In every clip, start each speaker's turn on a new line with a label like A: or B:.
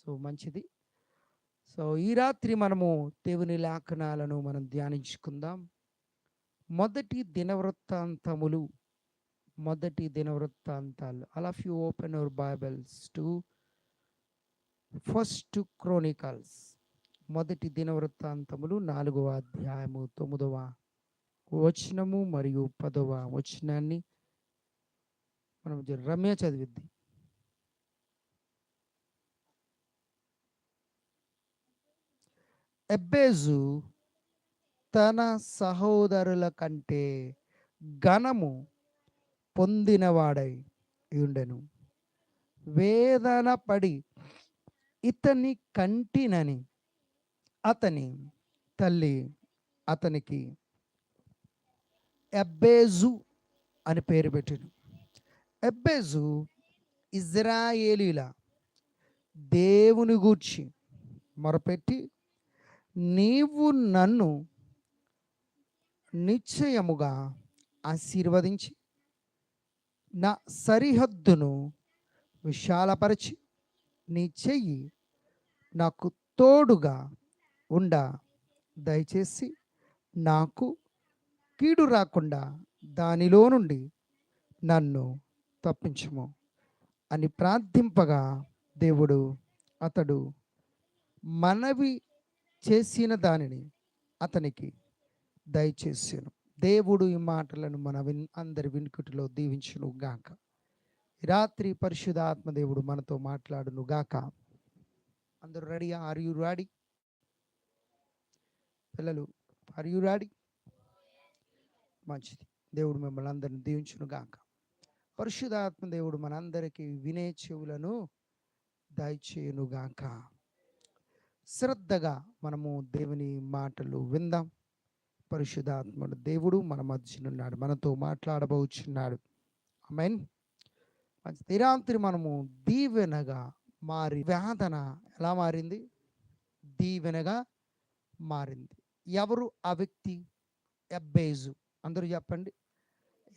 A: So మంచిది. So ఈ రాత్రి మనము దేవుని లేఖనాలను మనం ధ్యానించుకుందాం. మొదటి దినవృత్తాంతములు మొదటి దినవృత్తాంతాలు. అలా you open our Bibles to first Chronicles మొదటి దినవృత్తాంతములు నాలుగవ అధ్యాయము తొమ్మిదవ వచనము మరియు పదవ వచనాన్ని మనం రమ్య చదివిద్ది. ఎబ్బేజు తన సహోదరుల కంటే ఘనము పొందినవాడై ఉండెను వేదన పడి ఇతని కంటినని అతని తల్లి అతనికి ఎబ్బేజు అని పేరు పెట్టిను. ఎబ్బేజు ఇజ్రాయేలీల దేవుని గూర్చి మొరపెట్టి నీవు నన్ను నిశ్చయముగా ఆశీర్వదించి నా సరిహద్దును విశాలపరిచి నీ చెయ్యి నాకు తోడుగా ఉండ. దయచేసి నాకు కీడు రాకుండా దానిలో నుండి నన్ను తప్పించము అని ప్రార్థింపగా దేవుడు అతడు మనవి చేసిన దానిని అతనికి దయచేసాను. దేవుడు ఈ మాటలను మన విన్ అందరి వినుకుటిలో దీవించును గాక. రాత్రి పరిశుద్ధ ఆత్మదేవుడు మనతో మాట్లాడును గాక. అందరూ రెడీ? ఆర్ యు రాడి పిల్లలు ఆర్ యు రాడి మంచిది. దేవుడు మిమ్మల్ని అందరిని దీవించును గాక. పరిశుధాత్మ దేవుడు మనందరికీ వినే చెవులను దయచేయును గాక. శ్రద్ధగా మనము దేవుని మాటలు విందాం. పరిశుధాత్ముడు దేవుడు మన మధ్యనున్నాడు మనతో మాట్లాడబోచున్నాడు. మీన్ మంచి తీరాంతి మనము దీవెనగా మారి వేదన ఎలా మారింది? దీవెనగా మారింది. ఎవరు? ఆ వ్యక్తి ఎబ్బేజు. అందరూ చెప్పండి.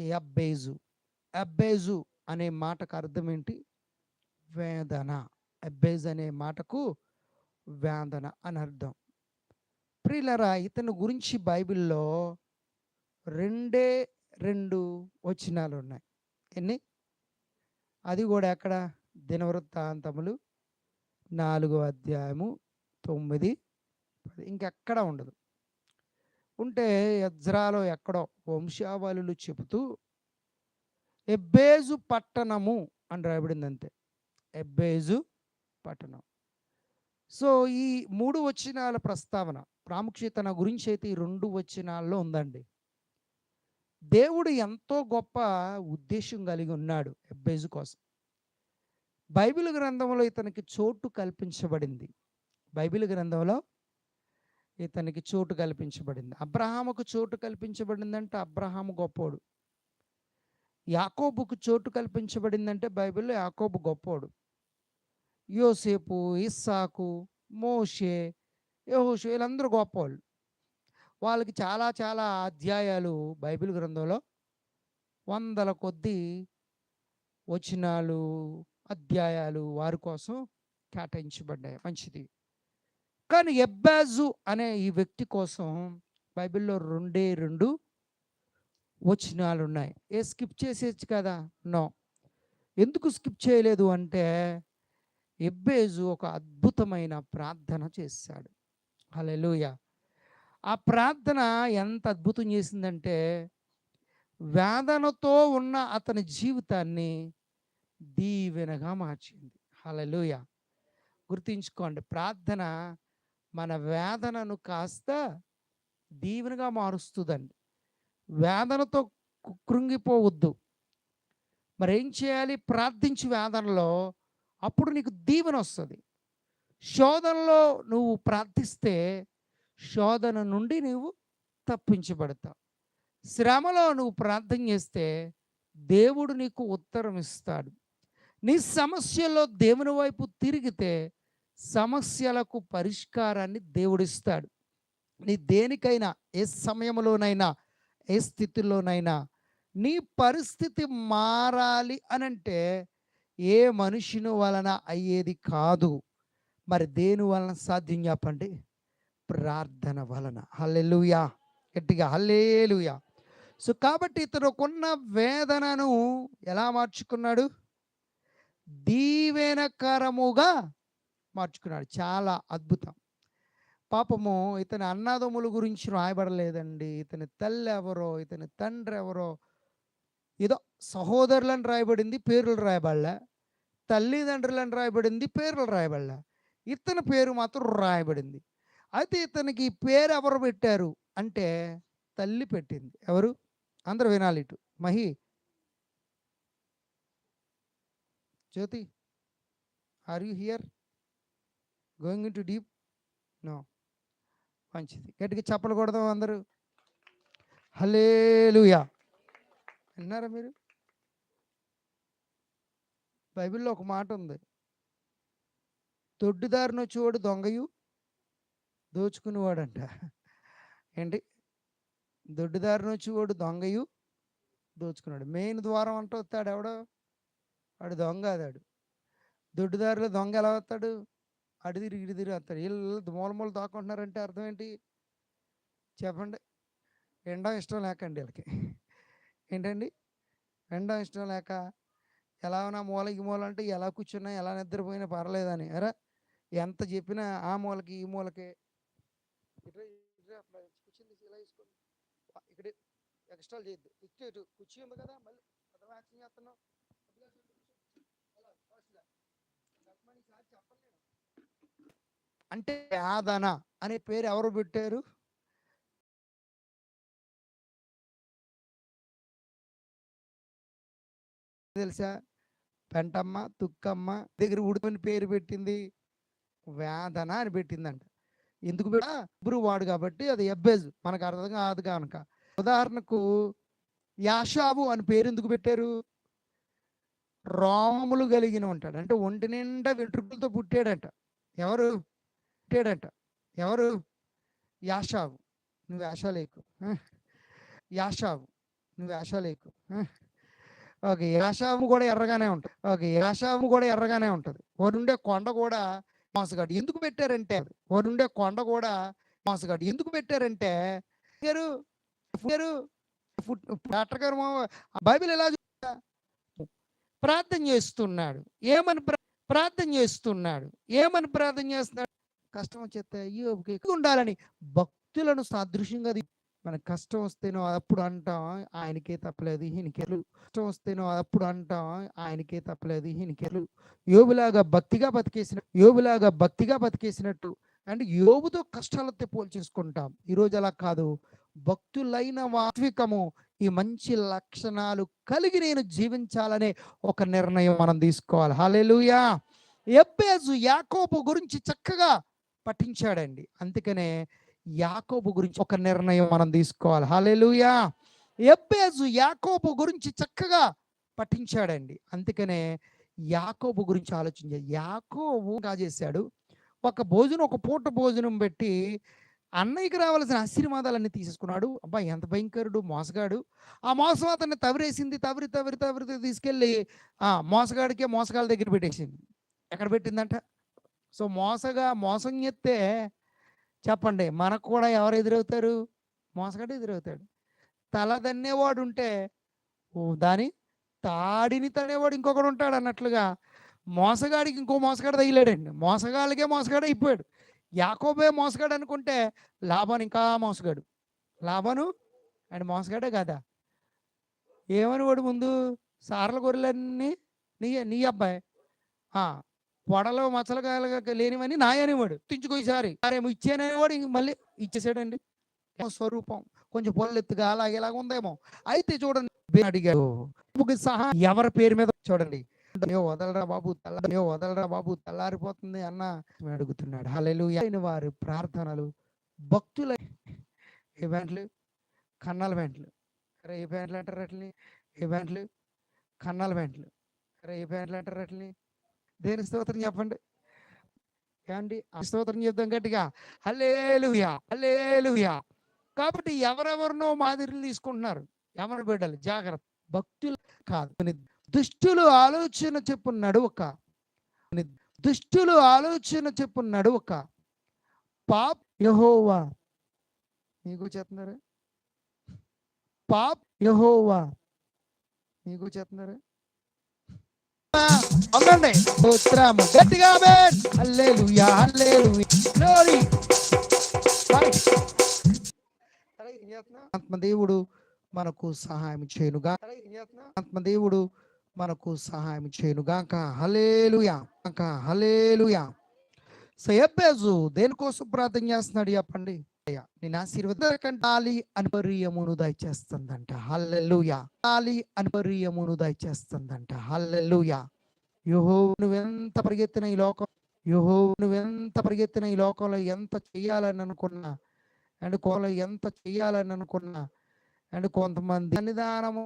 A: ఎబ్బేజు? ఎబ్బేజు అనే మాటకు అర్థం ఏంటి? వేదన. ఎబ్బేజ్ అనే మాటకు వేదన అని అర్థం. ప్రియులరా ఇతని గురించి బైబిల్లో రెండే రెండు వచనాలు ఉన్నాయి ఎన్ని? అది కూడా ఎక్కడ? దినవృత్తాంతములు నాలుగో అధ్యాయము తొమ్మిది పది. ఇంకెక్కడ ఉండదు. ఉంటే యజ్రాలో ఎక్కడో వంశావళులు చెబుతూ ఎబ్బేజు పట్టణము అని రాయబడింది అంతే ఎబ్బేజు పట్టణం. సో ఈ మూడు వచనాల ప్రస్తావన ప్రాముఖ్యత గురించి అయితే ఈ రెండు వచనాల్లో ఉందండి. దేవుడు ఎంతో గొప్ప ఉద్దేశం కలిగి ఉన్నాడు ఎబ్బేజు కోసం. బైబిల్ గ్రంథంలో ఇతనికి చోటు కల్పించబడింది. బైబిల్ గ్రంథంలో ఇతనికి చోటు కల్పించబడింది. అబ్రహాముకు చోటు కల్పించబడిందంటే అబ్రహాము గొప్పోడు. యాకోబుకు చోటు కల్పించబడిందంటే బైబిల్లో యాకోబు గొప్పోడు. యోసేపు ఇస్సాకు మోషే యహోషు వీళ్ళందరూ గొప్పవాళ్ళు. వాళ్ళకి చాలా చాలా అధ్యాయాలు బైబిల్ గ్రంథంలో వందల కొద్ది వచనాలు అధ్యాయాలు వారి కోసం కేటాయించబడ్డాయి. మంచిది. కానీ ఎబ్బాజు అనే ఈ వ్యక్తి కోసం బైబిల్లో రెండే రెండు వచనాలు ఉన్నాయి ఏ స్కిప్ చేసేచ్చు కదా? నో. ఎందుకు స్కిప్ చేయలేదు అంటే ఎబ్బేజు ఒక అద్భుతమైన ప్రార్థన చేశాడు. హలెలుయ ఆ ప్రార్థన ఎంత అద్భుతం చేసిందంటే వేదనతో ఉన్న అతని జీవితాన్ని దీవెనగా మార్చింది. హలలుయ గుర్తుంచుకోండి ప్రార్థన మన వేదనను కాస్త దీవెనగా మారుస్తుందండి. వేదనతో కృంగిపోవద్దు. మరి ఏం చేయాలి? ప్రార్థించి వేదనలో అప్పుడు నీకు దీవెన వస్తుంది. శోధనలో నువ్వు ప్రార్థిస్తే శోధన నుండి నువ్వు తప్పించబడతావు. శ్రమలో నువ్వు ప్రార్థన చేస్తే దేవుడు నీకు ఉత్తరం ఇస్తాడు. నీ సమస్యల్లో దేవుని వైపు తిరిగితే సమస్యలకు పరిష్కారాన్ని దేవుడిస్తాడు నీ దేనికైనా ఏ సమయంలోనైనా ఏ స్థితిలోనైనా నీ పరిస్థితి మారాలి అనంటే ఏ మనుషుని వలన అయ్యేది కాదు. మరి దేని వలన సాధ్యం చెప్పండి? ప్రార్థన వలన. హల్లెలుయా. గట్టిగా హల్లేలుయా. సో కాబట్టి ఇతనుకున్న వేదనను ఎలా మార్చుకున్నాడు? దీవెనకరముగా మార్చుకున్నాడు. చాలా అద్భుతం. పాపము ఇతని అన్నదమ్ముల గురించి రాయబడలేదండి. ఇతని తల్లి ఎవరో ఇతని తండ్రి ఎవరో ఏదో సహోదరులను రాయబడింది పేర్లు రాయబడలే. తల్లిదండ్రులను రాయబడింది పేర్లు రాయబడలే. ఇతని పేరు మాత్రం రాయబడింది. అయితే ఇతనికి పేరు ఎవరు పెట్టారు అంటే తల్లి పెట్టింది. ఎవరు? అందరు వినాలి ఇటు. Mahi. Jyothi are you here? Going in to deep? No. మంచిది. గట్టిగా చెప్పలు కొడదాం అందరూ. హలేలుయా విన్నారా మీరు? బైబిల్లో ఒక మాట ఉంది. దొడ్డుదారిని వచ్చేవాడు దొంగయు దోచుకునేవాడంట. ఏంటి? దొడ్డుదారిని వచ్చేవాడు దొంగయు దోచుకున్నాడు మెయిన్ ద్వారం అంటూ వస్తాడు ఎవడో? వాడు దొంగ అదాడు దొడ్డుదారిలో దొంగ ఎలా వస్తాడు? అడి తిరిగి తిరిగి వస్తాడు. వీళ్ళు మూల మూల దాక్కుంటున్నారంటే అర్థం ఏంటి? చెప్పండి. ఎండ ఇష్టం లేకండి వీళ్ళకి. ఏంటండి? ఎండం ఇష్టం లేక ఎలా ఉన్నా మూలకి మూల అంటే ఎలా కూర్చున్నా ఎలా నిద్రపోయినా పర్లేదని. అరా! ఎంత చెప్పినా ఆ మూలకి ఈ మూలకి. ఇట్రా, ఇలా వేసుకోండి. ఇక్కడ ఎక్స్ట్రా చేయొద్దు. ఇటు ఇటు కుర్చీ ఉంది కదా మళ్ళీ వ్యాక్సిన్ యాక్షన్ చేస్తున్నావు? అంటే ఆదన అనే పేరు ఎవరు పెట్టారు? తెలుసా? పెంటమ్మ తుక్కమ్మ దగ్గర ఉడుకొని పేరు పెట్టింది. వేదన అని పెట్టిందంట. ఎందుకు కూడా ఇబ్బరు వాడు కాబట్టి అది ఎబ్బేజ్ మనకు అర్థం కాదు కనుక ఉదాహరణకు యాషాబు అని పేరు ఎందుకు పెట్టారు? రోమములు కలిగిన ఉంటాడు. అంటే ఒంటి నిండా వెంట్రుకలతో పుట్టాడంట. ఎవరు? పుట్టాడంట. ఎవరు? యాషాబు నువ్వు యాషాలేకు. ఆ? యాషాబు నువ్వు యాషాలేకు. ఓకే. యాషాము కూడా ఎర్రగానే ఉంటుంది. ఓకే. యాషాము కూడా ఎర్రగానే ఉంటుంది. వరుండే కొండ కూడా మోసగాడు. ఎందుకు పెట్టారంటే వరుండే కొండ కూడా మోసగాడు. ఎందుకు పెట్టారంటే గారు గారు డాక్టర్ గారు బైబిల్ ఎలా ప్రార్థన చేస్తున్నాడు. ఏమని ప్రార్థన చేస్తున్నాడు. ఏమని ప్రార్థన చేస్తున్నాడు? కష్టం వచ్చేస్తే అయ్యో ఎక్కువ ఉండాలని భక్తులను సాదృశ్యంగా మనకు కష్టం వస్తేనో అప్పుడు అంటాం ఆయనకే తప్పలేదు ఈయనకెలు కష్టం వస్తేనో అప్పుడు అంటాం ఆయనకే తప్పలేదు ఈయనకెలు యోబులాగా భక్తిగా బతికేసిన యోబులాగా భక్తిగా బతికేసినట్టు అండ్ యోబుతో కష్టాలతో పోల్చేసుకుంటాం. ఈరోజు అలా కాదు. భక్తులైన వాత్వికము ఈ మంచి లక్షణాలు కలిగి నేను జీవించాలనే ఒక నిర్ణయం మనం తీసుకోవాలి. హాలేలుయా ఎబ్బేజు యాకోబు గురించి చక్కగా పఠించాడండి. అందుకనే యాకోబు గురించి ఒక నిర్ణయం మనం తీసుకోవాలి. హాలేలుయా ఎబ్బేజు యాకోబు గురించి చక్కగా పఠించాడండి. అందుకనే యాకోబు గురించి ఆలోచించాడు యాకోబు చేశాడు. ఒక భోజనం ఒక పూట భోజనం పెట్టి అన్నయ్యకి రావాల్సిన ఆశీర్వాదాలన్నీ తీసేసుకున్నాడు. అబ్బాయి ఎంత భయంకరుడు మోసగాడు. ఆ మోసం అతన్ని తవిరేసింది తవిరి తవిరి తవిరి తీసుకెళ్ళి ఆ మోసగాడికే మోసగాళ్ళ దగ్గర పెట్టేసింది. ఎక్కడ పెట్టిందంట? సో మోసగా మోసం ఎత్తే చెప్పండి. మనకు కూడా ఎవరు ఎదురవుతారు? మోసగాడు ఎదురవుతాడు. తల దన్నేవాడు ఉంటే ఓ దాని తాడిని తనేవాడు ఇంకొకడు ఉంటాడు అన్నట్లుగా మోసగాడికి ఇంకో మోసగాడు తగిలాడండి. మోసగాళ్ళకే మోసగాడు అయిపోయాడు. యాకోబే మోసగాడు అనుకుంటే లాభాను ఇంకా మోసగాడు. లాభాను అండ్ మోసగాడే కదా? ఏమని వాడు ముందు? సార్ల గొర్రెలన్నీ? నీ నీ అబ్బాయి? పొడలో మచ్చలకాయలుగా లేనివని నాయనేవాడు. తించుకో ఈసారి. సరేమో ఇచ్చేనేవాడు ఇంక మళ్ళీ ఇచ్చేసాడండి. స్వరూపం. కొంచెం పొల్లెత్తుగా అలాగే ఇలాగ ఉందేమో. అయితే చూడండి అడిగాడు. సహా ఎవరి పేరు మీద చూడండి. "అయ్యో, వదలరా బాబు తెల్ల అయ్యో, వదలరా బాబు తెల్లారిపోతుంది అన్న అడుగుతున్నాడు. హల్లెలు అయిన వారి ప్రార్థనలు భక్తుల ఏ ప్యాంట్లు కన్నాల ప్యాంట్లు. అరే ఏ ప్యాంట్లు అంటారు అట్లని ఏ ప్యాంట్లు కన్నాల ప్యాంట్లు. అరే ఏ ప్యాంట్లు అంటారు అట్లని దేని స్తోత్రం చెప్పండి? ఏమండి? ఆ స్తోత్రం చెప్దాం గట్టిగా. Hallelujah hallelujah. కాబట్టి ఎవరెవరినో మాదిరిలు తీసుకుంటున్నారు. ఎవరి బిడ్డలు? జాగ్రత్త. భక్తులు కాదు. దుష్టులు ఆలోచన చెప్పు నడువక. దుష్టులు ఆలోచన చెప్పు నడువక. పాప్ యహోవా. మీకు చేస్తున్నారు? పాప్ యహోవా. మీకు చేస్తున్నారు? అవునండి స్తోత్రము. గట్టిగా ఆమేన్. హల్లెలూయా హల్లెలూయా. గ్లోరీ ఆత్మదేవుడు మనకు సహాయం చేయనుగా. ఆత్మదేవుడు మనకు సహాయం చేయనుగాక. హలేలుయా హలేలుయా సయబ్బేజు దేనికోసం ప్రార్థన చేస్తున్నాడు? చెప్పండి. అయ్యా, నేను ఆశీర్వాద అనుపర్యమును దయచేస్తుందంట. హల్లెలూయా. తాలి అనుపర్యమును దయచేస్తుందంట. హల్లెలూయా. యోహో నువ్వెంత పరిగెత్తిన ఈ లోకం యోహో నువ్వెంత పరిగెత్తిన ఈ లోకంలో ఎంత చెయ్యాలని అనుకున్నా అండ్ కోలో ఎంత చెయ్యాలని అనుకున్నా అండ్ కొంతమంది నిదానము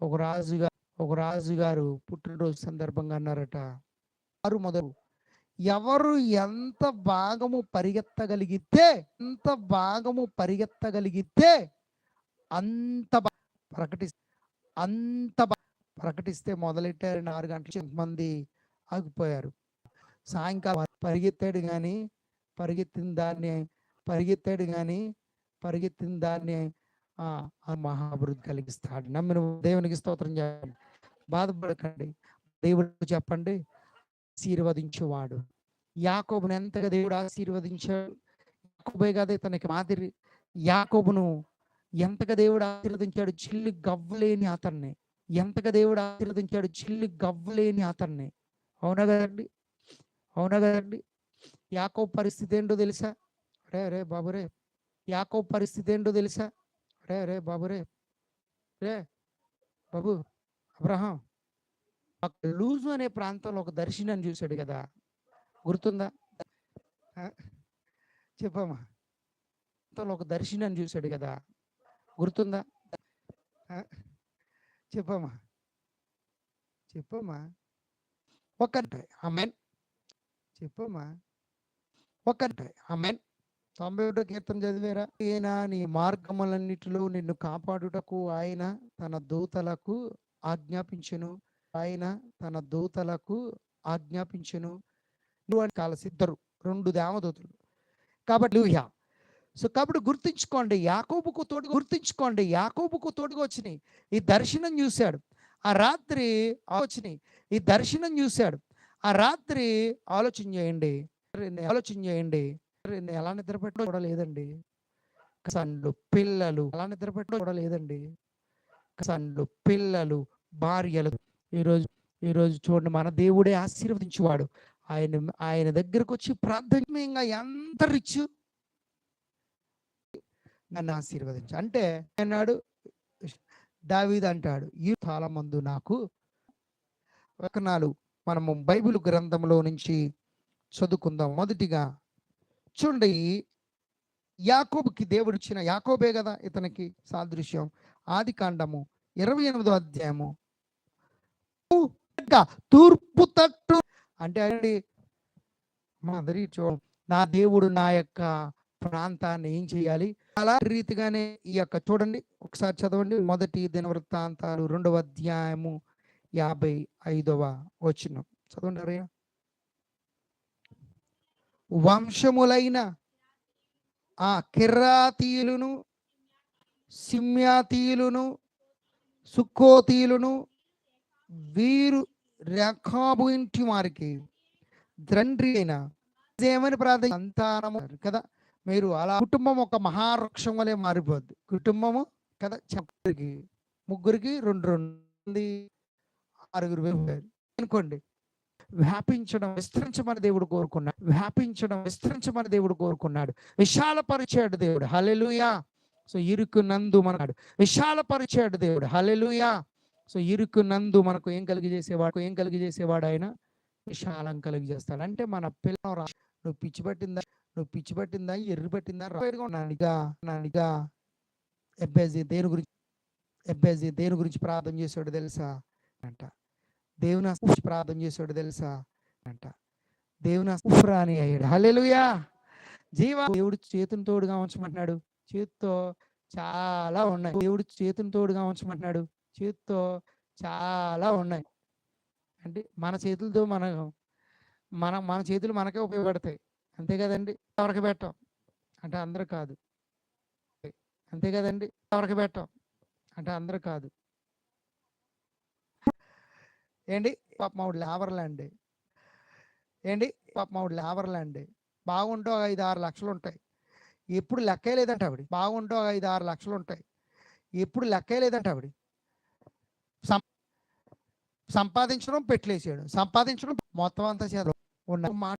A: ఒక రాజుగా ఒక రాజుగారు పుట్టినరోజు సందర్భంగా అన్నారట. ఆరు మొదలు ఎవరు ఎంత భాగము పరిగెత్తగలిగితే ఎంత భాగము పరిగెత్తగలిగితే అంత బా- ప్రకటి అంత ప్రకటిస్తే మొదలెట్టారు. ఆరు గంటల మంది ఆగిపోయారు? సాయంకాలం పరిగెత్తాడు కానీ పరిగెత్తిన దాన్ని పరిగెత్తాడు కానీ పరిగెత్తిన దాన్ని ఆ మహాభివృద్ధి కలిగిస్తాడు. నమ్మిన దేవునికి స్తోత్రం చేయండి బాధపడకండి. దేవుడు చెప్పండి. ఆశీర్వదించేవాడు. యాకోబును ఎంతగా దేవుడు ఆశీర్వదించాడు? యాకోబే కదా ఇతనికి మాదిరి. యాకోబును ఎంతగా దేవుడు ఆశీర్వదించాడు? చిల్లి గవ్వలేని అతన్ని. ఎంతగా దేవుడు ఆశీర్వదించాడు? చిల్లి గవ్వలేని అతన్ని. అవునా కదండి? అవునా కదండి? యాకోబు పరిస్థితి ఏంటో తెలుసా? రే రే బాబురే పరిస్థితి ఏంటో తెలుసా? రే రే బాబురే రే బాబు అబ్రహాం. లూజు అనే ప్రాంతంలో ఒక దర్శనాన్ని చూశాడు కదా. గుర్తుందా? చెప్పమ్మా. ఒక దర్శనాన్ని చూశాడు కదా. గుర్తుందా? చెప్పమ్మా. చెప్పమ్మా. ఒక్కటే అమెన్ చెప్పమ్మా. ఒక్కటే అమెన్ తొంభై ఒకటో కీర్తన చదివారా? ఈయన నీ మార్గములన్నిటిలో నిన్ను కాపాడుటకు ఆయన తన దూతలకు ఆజ్ఞాపించను. ఆయన తన దూతలకు ఆజ్ఞాపించను. నువ్వు అని కాలసి ఇద్దరు రెండు దేవదూతలు. కాబట్టి లూహ్యా. సో కాబట్టి గుర్తించుకోండి యాకోబుకు తోడు గుర్తించుకోండి యాకోబుకు తోడుగా వచ్చినాయి. ఈ దర్శనం చూశాడు. ఆ రాత్రి వచ్చినాయి. ఈ దర్శనం చూశాడు. ఆ రాత్రి ఆలోచన చేయండి. ఆలోచన చేయండి. ఎలా నిద్రపెట్టడం కూడా లేదండి. సండ్లు పిల్లలు ఎలా నిద్రపెట్టడం కూడా లేదండి. సండ్లు పిల్లలు భార్యలు ఈరోజు ఈరోజు చూడండి మన దేవుడే ఆశీర్వదించేవాడు. ఆయన ఆయన దగ్గరకు వచ్చి ప్రాథమికంగా ఎంత రిచ్. నన్ను ఆశీర్వదించు. అంటే అన్నాడు దావీద్ అంటాడు ఈ మందు నాకు వచనాలు మనము బైబిల్ గ్రంథంలో నుంచి చదువుకుందాం. మొదటిగా చూడండి యాకోబుకి దేవుడు ఇచ్చిన యాకోబే కదా ఇతనికి సాదృశ్యం. ఆది కాండము ఇరవై ఎనిమిదో అధ్యాయము తూర్పు తట్టు. అంటే అండి మాదిరి చూ నా దేవుడు నా యొక్క ప్రాంతాన్ని ఏం చేయాలి? అలా రీతిగానే ఈ యొక్క చూడండి ఒకసారి చదవండి. మొదటి దినవృత్తాంతాలు రెండవ అధ్యాయము యాభై ఐదవ వచ్చిన చదవండి అరయ్య. వంశములైన ఆ కిర్రాతీయులను సిమ్యాతీయులను సుక్కోతీయులను వీరు రేఖాబు ఇంటి వారికి తండ్రి అయిన ఏమని ప్రార్థన సంతానము కదా. మీరు అలా కుటుంబం ఒక మహావృక్షం వలె మారిపోద్ది. కుటుంబము కదా చెప్పరికి ముగ్గురికి రెండు రెండు ఆరుగురు వేపారు అనుకోండి వ్యాపించడం విస్తరించమని దేవుడు కోరుకున్నాడు. వ్యాపించడం విస్తరించమని దేవుడు కోరుకున్నాడు. విశాలపరిచాడు దేవుడు. హలెలుయా సో ఇరుకు నందు మనడు విశాలపరిచాడు దేవుడు. హలెలుయా సో ఇరుకు నందు మనకు ఏం కలిగి చేసేవాడు ఏం కలిగి చేసేవాడు ఆయన విశాలం కలిగి చేస్తాడు అంటే మన పిల్ల రా నువ్వు పిచ్చి పట్టిందా నువ్వు పిచ్చి పట్టిందా ఎర్రి పట్టిందా నానిగా నానిగా ఎబ్బేజీ దేని గురించి ఎబ్బేజీ దేని గురించి ప్రార్థన చేసాడు తెలుసా? అంట. దేవుని గురించి ప్రార్థన చేసాడు తెలుసా? అంట. దేవుని ఉఫ్రాని అయ్యాడు హల్లెలూయా! జీవ దేవుడు చేతుని తోడుగా ఉంచమంటున్నాడు. చేతితో చాలా ఉన్నాయి. దేవుడు చేతుని తోడుగా ఉంచమంటున్నాడు. చేతితో చాలా ఉన్నాయి. అంటే మన చేతులతో మనం మన మన చేతులు మనకే ఉపయోగపడతాయి. అంతే కదండి? ఎవరికి పెట్టాం? అంటే అందరూ కాదు. అంతే కదండి? ఎవరికి పెట్టాం? అంటే అందరూ కాదు. ఏంటి పాప మావిడ లేవర్లే అండి ఏంటి పాప మావిడ లేవర్లే అండి బాగుంటే ఒక ఐదు ఆరు లక్షలు ఉంటాయి ఎప్పుడు లెక్కే లేదంట ఆవిడ బాగుంటే ఒక ఐదు ఆరు లక్షలు ఉంటాయి ఎప్పుడు లెక్కే లేదంట ఆవిడ సంపాదించడం పెట్టలేసాడు సంపాదించడం మొత్తం అంతా చేద్దాం ఉన్న మాట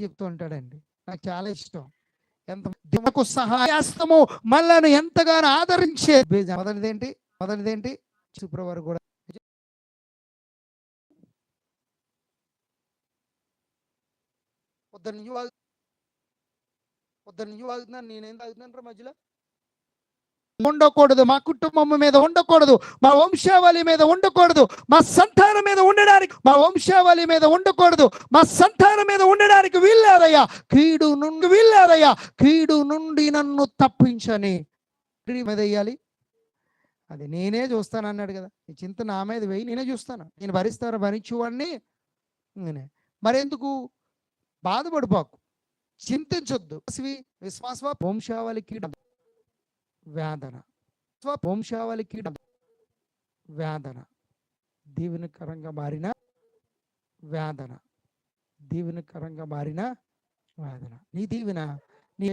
A: చెప్తూ ఉంటాడండి. నాకు చాలా ఇష్టం. ఎంత దిమకు సహాయాస్తము మళ్ళను ఎంతగానో ఆదరించే మొదటిదేంటి? మొదటిదేంటి? శుక్రవారం కూడా. పొద్దున్న నువ్వు ఆగు- పొద్దున్న నువ్వు ఆగుతున్నాను నేనేం తాగుతున్నాను రా మధ్యలో? ఉండకూడదు మా కుటుంబం మీద ఉండకూడదు మా వంశావళి మీద ఉండకూడదు మా సంతానం మీద ఉండడానికి మా వంశావళి మీద ఉండకూడదు మా సంతానం మీద ఉండడానికి వీల్లేదయ్యా కీడు నుండి వీల్లేదయ్యా కీడు నుండి నన్ను తప్పించని మీద వేయాలి అది నేనే చూస్తాను అన్నాడు కదా ఈ చింత నా మీద వేయి నేనే చూస్తాను నేను భరిస్తాను భరించువాడిని నేనే మరెందుకు బాధపడిపోకు చింతించొద్దు విశ్వాస వంశావళి కీడు వేదన. స్వ వంశావళి కీడ వేదన. దీవెనకరంగా మారిన వేదన. దీవెనకరంగా మారిన వేదన. నీ దీవెన నీ